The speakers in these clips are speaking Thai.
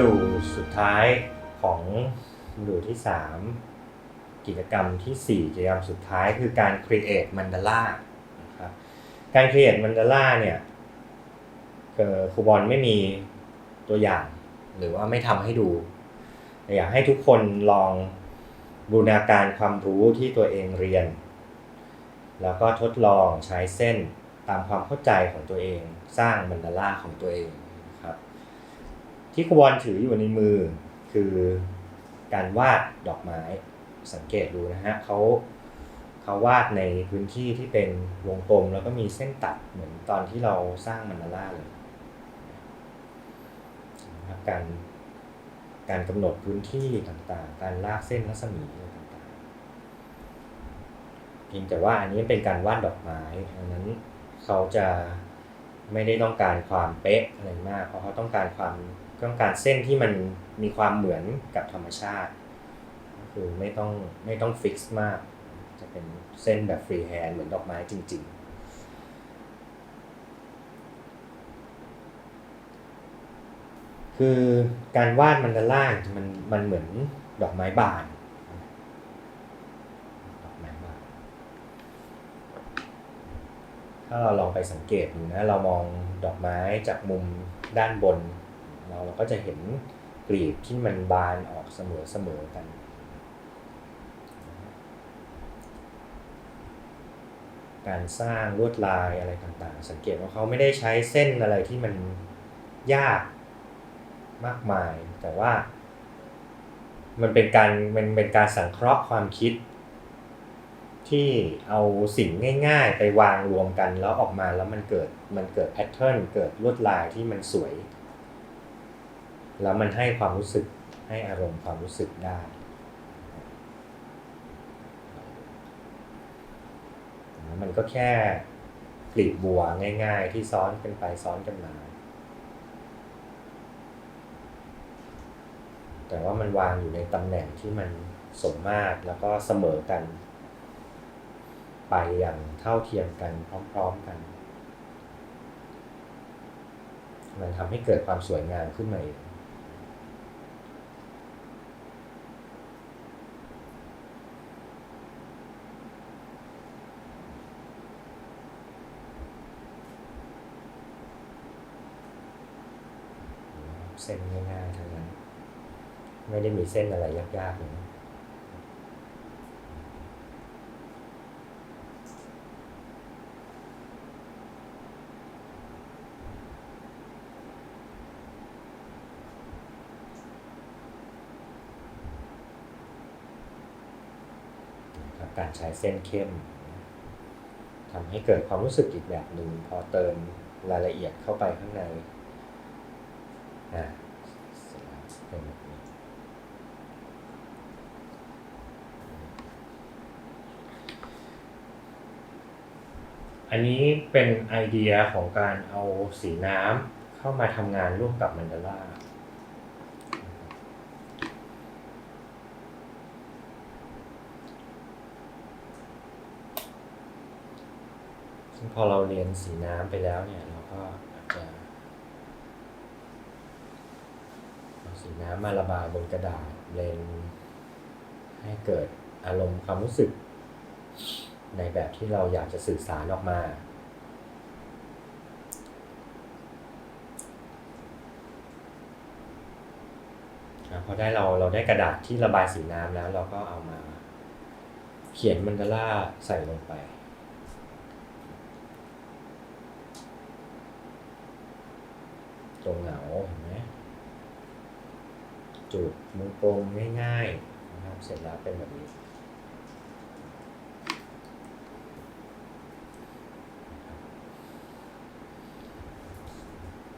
ดูสุดท้ายของโมดูลที่ 3 กิจกรรมทีสี่ 4 กิจกรรมสุดท้ายคือการ create mandala นะครับการ create mandala เนี่ยครูบอลไม่มีตัวอย่าง หรือว่าไม่ทำให้ดูอยากให้ทุกคนลองบูรณาการความรู้ที่ตัวเองเรียน แล้วก็ทดลองใช้เส้นตามความเข้าใจของตัวเอง สร้างมันดาล่าของตัวเอง ที่ครูบอลถืออยู่ในมือคือการวาดดอกไม้สังเกตดูนะฮะเขาเขาวาดในพื้นที่ที่เป็นวงกลมแล้วก็มีเส้นตัดเหมือนตอนที่เราสร้างมันดาล่าเลยนะครับการการกำหนดพื้นที่ต่างๆ การลากเส้นรัศมีต่างๆเพียงแต่ว่าอันนี้เป็นการวาดดอกไม้ดังนั้นเขาจะไม่ได้ต้องการความเป๊ะอะไรมาก เพราะเขาต้องการความ ต้องการเส้นที่มันมีความเหมือนกับธรรมชาติ คือไม่ต้องไม่ต้องฟิกซ์มาก จะเป็นเส้นแบบฟรีแฮนด์เหมือนดอกไม้จริง ๆคือการวาดมันดาล่างมันมันเหมือนดอกไม้บานดอกไม้บานถ้าเราลองไปสังเกตดูนะเรามองดอกไม้จากมุมด้านบน เราเราก็จะเห็นกลีบที่มันบานออกเสมอเสมอกัน การสร้างลวดลายอะไรต่างๆ สังเกตว่าเขาไม่ได้ใช้เส้นอะไรที่มันยากมากมาย แต่ว่า มันเป็นการมันเป็นการสังเคราะห์ความคิด ที่เอาสิ่งง่ายๆ ไปวางรวมกันแล้วออกมาแล้วมันเกิดมันเกิดแพทเทิร์นเกิดลวดลายที่มันสวย แล้วมันให้ความรู้สึกให้อารมณ์ความรู้สึกได้ มันก็แค่กลีบบัวง่าย ๆ ที่ซ้อนกันไปซ้อนกันมา แต่ว่ามันวางอยู่ในตำแหน่งที่มันสมมาตรแล้วก็เสมอกัน ไปอย่างเท่าเทียมกันพร้อม ๆกัน มันทำให้เกิดความสวยงามขึ้นมาเอง เส้นง่ายๆทั้งนั้น ไม่ได้มีเส้นอะไรยากๆเลยการใช้เส้นเข้มทำให้เกิดความรู้สึกอีกแบบหนึ่งพอเติมรายละเอียดเข้าไปข้างใน อ่าอันนี้เป็นไอเดียของการเอาสีน้ำเข้ามาทำงานร่วมกับมันดาร่าซึ่งพอเราเรียนสีน้ำไปแล้วเนี่ยเราก็อาจจะเอา สีน้ำมาระบายบนกระดาษเลนให้เกิดอารมณ์ความรู้สึก ในแบบที่เราอยากจะสื่อสารออกมาพอได้เราเราได้กระดาษที่ระบายสีน้ำแล้ว เราก็เอามา เขียนมันดาล่าใส่ลงไปตรงเหงาเห็นไหม จุดวงกลมง่ายๆนะครับเสร็จแล้วเป็นแบบนี้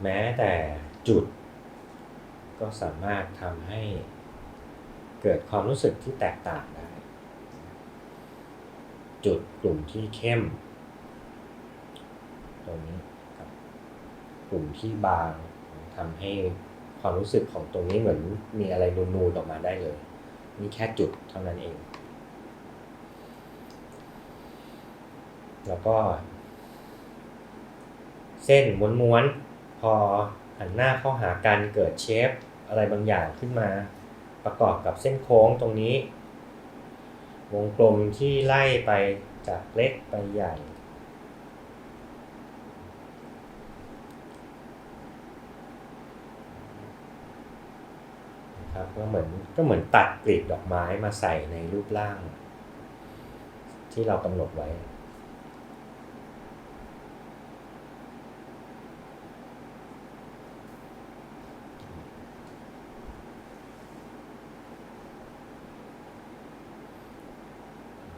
แม้แต่จุด ก็สามารถทำให้เกิดความรู้สึกที่แตกต่างได้ จุดกลุ่มที่เข้ม ตรงนี้กับกลุ่มที่บางทำให้ ความรู้สึกของตรงนี้เหมือนมีอะไรนูนๆออกมาได้เลย นี่แค่จุดเท่านั้นเอง แล้วก็ เส้นม้วนๆ พอหันหน้าเข้าหากันเกิดเชฟ อะไรบางอย่างขึ้นมา ประกอบกับเส้นโค้งตรงนี้ วงกลมที่ไล่ไปจากเล็กไปใหญ่ นะครับก็เหมือนก็เหมือนตัดกลีบดอกไม้มาใส่ในรูปร่าง ที่เรากำหนดไว้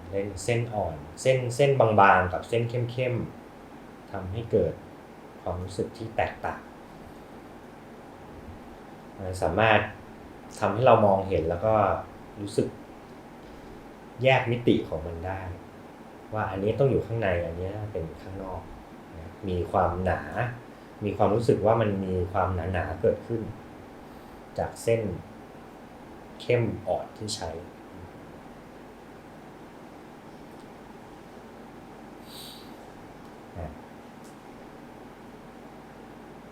เล่นเส้นอ่อนเส้นเส้นบางๆ กับเส้นเข้มๆทำให้เกิดความรู้สึกที่แตกต่างสามารถ ทำให้เรามองเห็นแล้วก็รู้สึก แยกมิติของมันได้ ว่าอันนี้ต้องอยู่ข้างในอันนี้เป็นข้างนอกนะมีความหนา มีความรู้สึกว่ามันมีความหนาหนาๆเกิดขึ้น จากเส้นเข้มอ่อนที่ใช้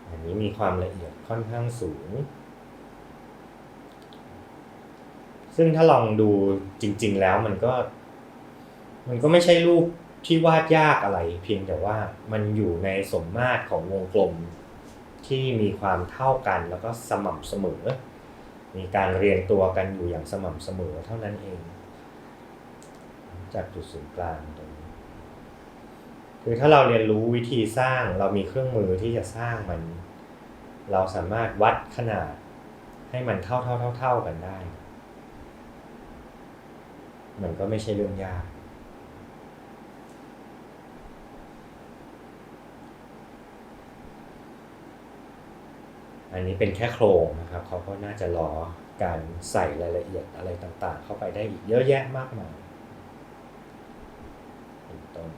อันนี้มีความละเอียดค่อนข้างสูง ซึ่งถ้าลองดูจริง ๆ แล้วมันก็ มันก็ไม่ใช่รูปที่วาดยากอะไร เพียงแต่ว่ามันอยู่ในสมมาตรของวงกลมที่มีความเท่ากันแล้วก็สม่ำเสมอ มีการเรียงตัวกันอยู่อย่างสม่ำเสมอเท่านั้นเอง จากจุดศูนย์กลางตรงนี้คือถ้าเราเรียนรู้วิธีสร้างเรามีเครื่องมือที่จะสร้างมัน เราสามารถวัดขนาดให้มันเท่าเท่าเท่าเท่ากันได้ มันก็ไม่ใช่เรื่องยากอันนี้เป็นแค่โครงนะครับเขาก็น่าจะรอการใส่รายละเอียดอะไรต่างๆ เข้าไปได้อีกเยอะแยะมากมายเป็นต้น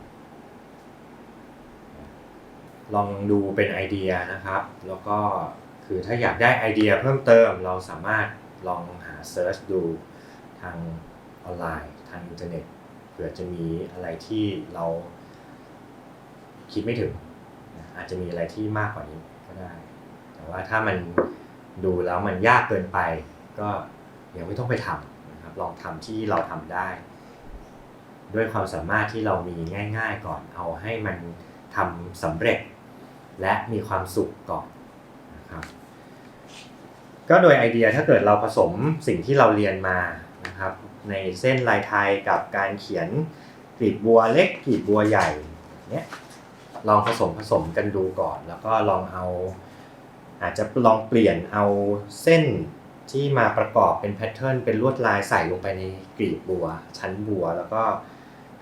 ลองดูเป็นไอเดียนะครับ แล้วก็คือถ้าอยากได้ไอเดียเพิ่มเติมเราสามารถลองหาเซิร์ชดูทาง ออนไลน์ทางอินเทอร์เน็ตเผื่อจะมีอะไรที่เราคิดไม่ถึงนะอาจจะมีอะไรที่มากกว่านี้ก็ได้ แต่ว่าถ้ามันดูแล้วมันยากเกินไป ก็ยังไม่ต้องไปทำนะครับลองทำที่เราทำได้ ด้วยความสามารถที่เรามีง่าย ๆ ก่อนเอาให้มันทำสำเร็จ และมีความสุขก่อนนะครับก็โดยไอเดียถ้าเกิดเราผสมสิ่งที่เราเรียนมานะครับ ในเส้นลายไทยกับการเขียนกลีบบัวเล็กกลีบบัวใหญ่เนี้ยลองผสมผสมกันดูก่อน แล้วก็ลองเอา อาจจะลองเปลี่ยนเอาเส้นที่มาประกอบเป็นแพทเทิร์นเป็นลวดลายใส่ลงไปในกลีบบัว ชั้นบัว แล้วก็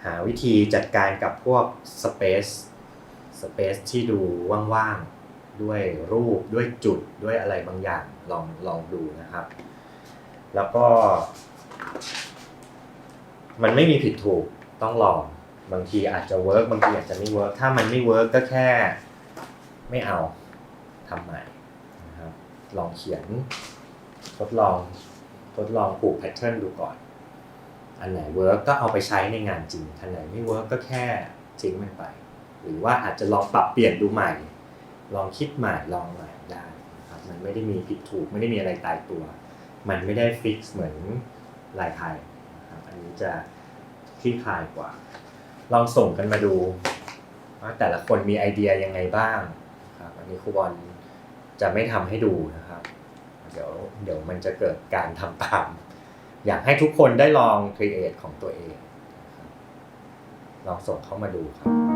หาวิธีจัดการกับพวกสเปซสเปซที่ดูว่างๆ ด้วยรูปด้วยจุดด้วยอะไรบางอย่างลองลองดูนะครับ แล้วก็ มันไม่มีผิดถูกต้องลองบางทีอาจจะเวิร์กบางทีอาจจะไม่เวิร์กถ้ามันไม่เวิร์กก็แค่ไม่เอาทำใหม่นะครับลองเขียน ทดลองทดลองปลูกแพทเทิร์นดูก่อน อันไหนเวิร์กก็เอาไปใช้ในงานจริงอันไหนไม่เวิร์กก็แค่ทิ้งมันไป หรือว่าอาจจะลองปรับเปลี่ยนดูใหม่ ลองคิดใหม่ลองใหม่ได้นะครับมันไม่ได้มีผิดถูกไม่ได้มีอะไรตายตัว มันไม่ได้ฟิกซ์เหมือนลายไทย นี้จะคลี่คลายกว่า ลองส่งกันมาดูว่าแต่ละคนมีไอเดียยังไงบ้างครับอันนี้ครูบอลจะไม่ทำให้ดูนะครับ เดี๋ยวเดี๋ยวมันจะเกิดการทำตาม อยากให้ทุกคนได้ลองครีเอทของตัวเอง ลองส่งเข้ามาดูครับ